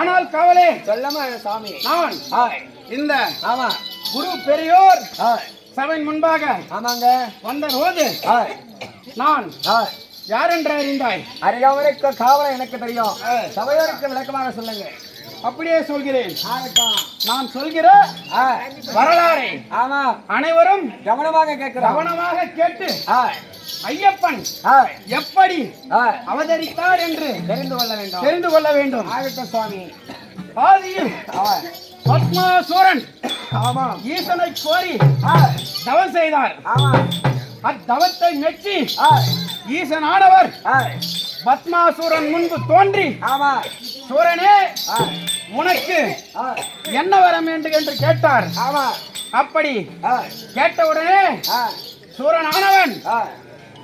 ஆனால் கவலை. சொல்லமா சாமி? நான். இந்த ஆமா. குரு பெரியோர் சபை முன்பாக ஆமாங்க. வந்த போது நான் யார் என்று அறிந்தாய்? அறியாமலுக்கு காவலம் எனக்கு தெரியும். சபையோருக்கு விளக்கமாக சொல்லுங்க. அப்படியே சொல்கிறேன். நான் சொல்கிற வரலாறை ஆமா. அனைவரும் கவனமாக கேட்கிறோம் கவனமாக கேட்டு ஐயப்பன் எப்படி அவதரித்தார் என்று தெரிந்து கொள்ள வேண்டும். தெரிந்து கொள்ள வேண்டும். ஆகட்டும் சுவாமி. ஆதியில் பத்மாசூரன் ஆமா. ஈசனை கோரி தவம் செய்தார். ஆமா. அத்தவத்தை மெச்சி ஈசனானவர் பத்மாசூரன் முன்பு தோன்றி ஆமா. சூரனே உனக்கு என்ன வர வேண்டும் என்று கேட்டார். ஆமா. அப்படி கேட்டவுடனே ஹாய் சூரனானவன் ஹாய்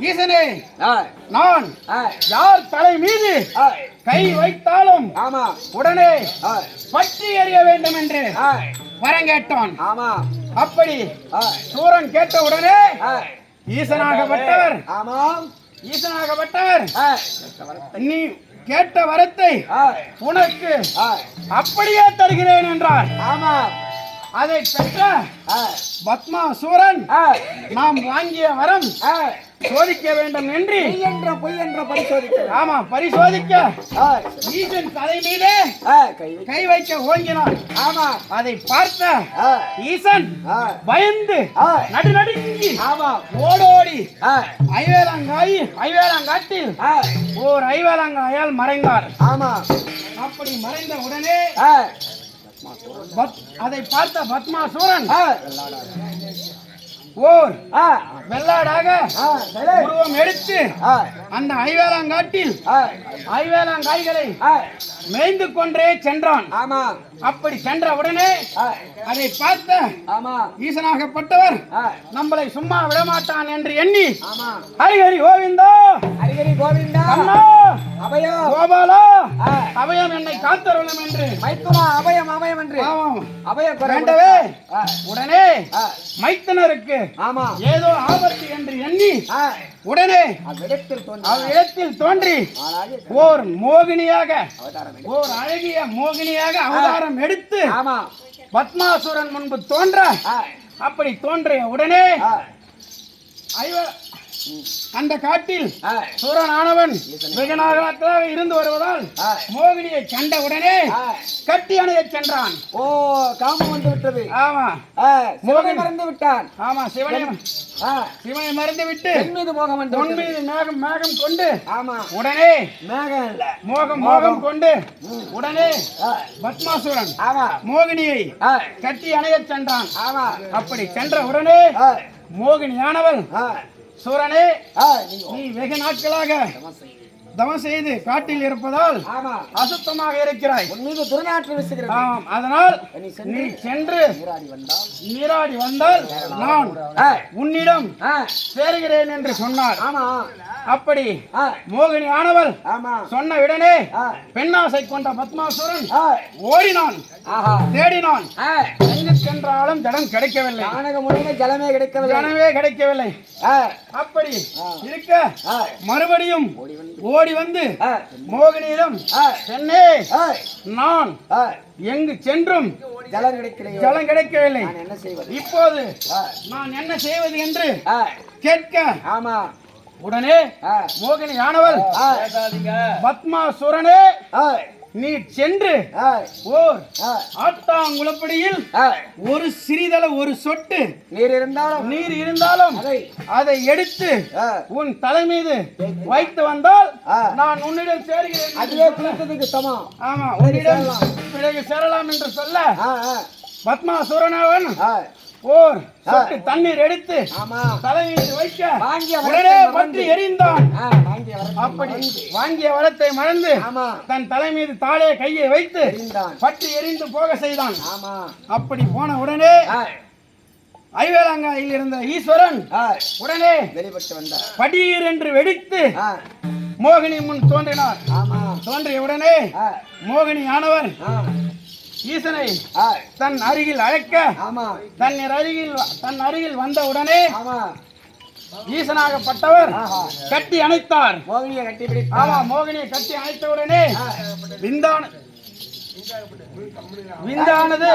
ஈசனே நான் யார் தலை மீது கை வைத்தாலும் ஆமா. உடனே பற்றி எறிய வேண்டும் என்று வரம் கேட்டான். ஆமா. அப்படி சூரன் கேட்ட உடனே ஈசனாகப்பட்டவர். ஆமாம். ஈசனாகப்பட்டவர். நீ கேட்ட வரத்தை உனக்கு அப்படியே தருகிறேன் என்றார். ஆமா. அதை பெற்ற பத்மா சூரன் நாம் வாங்கிய வரம் சோதிக்க வேண்டும் என்று. பொய் என்ற பொய் என்ற பரிசோதிக்கிறார் ஆமா பரிசோதிக்க. ஈசன் தலை மீதே கை வைக்க ஓங்கினான் ஆமா. அதை பார்த்த ஈசன் பயந்து ஹாய் நடுநடுங்கி ஆமா. ஓடோடி. ஐவேலங்காய் ஐவேலங்காட்டில் ஓர் ஐவேலங்காயால் மறைந்தார். ஆமா. அப்படி மறைந்த உடனே அதை பார்த்த பத்மாசூரன் ஓர். வெள்ளாடாக உருவம் எடுத்து அந்த ஐவேலங்காட்டில் ஐவேலங்காய்களை மேய்ந்து கொண்டே சென்றான். ஆமா. அப்படி சென்ற உடனே அதை பார்த்த ஆமா. ஈசனாகப்பட்டவர் நம்மளை சும்மா விடமாட்டான் என்று எண்ணி ஆமா. ஹரிஹரி கோவிந்தா. ஹரிஹரி கோவிந்தா. கோபாலா அபயம் என்னை காத்தருளும் என்று. மைத்துனா அபயம் அபயம் என்று. ஆமாம். அபய குரல் வேண்டவே. உடனே மைத்தனருக்கு ஆமா. ஏதோ ஆபத்து என்று எண்ணி உடனே அவ்விடத்தில் தோன்றி. ஓர் மோகினியாக. ஓர் அழகிய மோகினியாக அவதாரம் எடுத்து ஆமா. பத்மாசுரன் முன்பு தோன்ற அப்படி தோன்றிய உடனே ஹாய் ஐவ அந்த காட்டில் சூரனானவன் நாளாக இருந்து வருவதால் மோகினியை கண்ட உடனே கட்டி அணையச் சென்றான். ஓ காமம் வந்து விட்டது. ஆமா. சிவனை. மறந்து விட்டான். ஆமா சிவனை சிவனை மறந்து விட்டு மீது மோகம் வந்து பொன். மீது மேகம் மேகம் கொண்டு ஆமா. உடனே மேகம். இல்ல மோகம். மோகம் கொண்டு உடனே பத்மாசுரன் ஆமா. மோகினியை கட்டி அணையச் சென்றான். ஆமா. அப்படி சென்ற உடனே மோகினியானவள் சூரனே நீ வெகு நாட்களாக தவம் செய்து காட்டில் இருப்பதால் ஆமா. அசுத்தமாக இருக்கிறாய். உன் மீது துர்நாற்று வீசுகிறது. ஆம் அதனால் நீ சென்று நீராடி வந்தால் நீராடி வந்தால் நான் உன்னிடம் சேருகிறேன் என்று சொன்னார். ஆமா. அப்படி மோகினி ஆனவள் ஆமா. சொன்ன உடனே பெண்ணாசை கொண்ட பத்மாசுரன் ஓடினான். தேடினான். எங்கு சென்றாலும் ஜடம் கிடைக்கவில்லை. கானக முறையில ஜலமே கிடைக்கவில்லை. ஜனமே கிடைக்கவில்லை. அப்படி இருக்க மறுபடியும் ஓடி ஓடி வந்து பெண்ணே ஹாய் நான் எங்கு சென்றும் ஜலம் கிடைக்கலையே? ஜலம் கிடைக்கவில்லை. நான் என்ன செய்வது? இப்போது நான் என்ன செய்வது என்று கேட்க ஆமா. உடனே மோகினி ஆனவள் ஹாய் பத்மாசுரனே ஹாய் நீ சென்று ஓர் ஆட்டாங்குளப்படியில் ஒரு சிறிதள ஒரு சொட்டு நீர் இருந்தாலும் நீர் இருந்தாலும் அதை. அதை எடுத்து உன் தலை மீது வைத்து வந்தால். நான் உன்னிடம் சேருகிறேன் அதுவே குளித்ததுக்கு சமம். ஆமா உன்னிடம் பிறகு சேரலாம் என்று சொல்ல. பத்மாசுரனவன் ஹாய் ஓர் சொட்டு தண்ணீர் எடுத்து ஆமா. தலை மீது வைக்க வாங்கிய உடனே பற்றி. எரிந்தான். அப்படி. வாங்கிய வரத்தை மறந்து தன் தலை மீது தாளே கையை வைத்து பற்றி எரிந்து போக செய்தான். ஆமா. அப்படி போன உடனே ஐவேலங்காயில் இருந்த ஈஸ்வரன் உடனே வெளிப்பட்டு வந்தார். படீர் என்று வெடித்து மோகினி முன் தோன்றினார். தோன்றிய உடனே மோகினி ஆனவர் ஈசனை தன் அருகில் அழைக்க தன் அருகில் தன் அருகில் வந்த உடனே ஈசனாகப்பட்டவர் கட்டி அணைத்தார். மோகினியை கட்டி ஆமா மோகினியை கட்டி அணைத்த உடனே விந்தான விந்தானது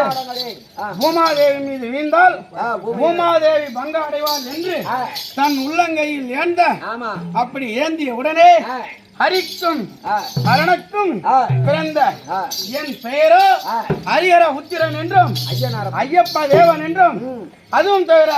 பூமாதேவி மீது வீழ்ந்தால் பூமாதேவி பங்க அடைவாள் என்று தன் உள்ளங்கையில் ஏந்த அப்படி ஏந்திய உடனே ஹரிக்கும் அரணக்கும் பிறந்த என் பெயரோ ஹரிஹர உத்திரன் என்றும் ஐயப்பா தேவன் என்றும் அதுவும் தவிர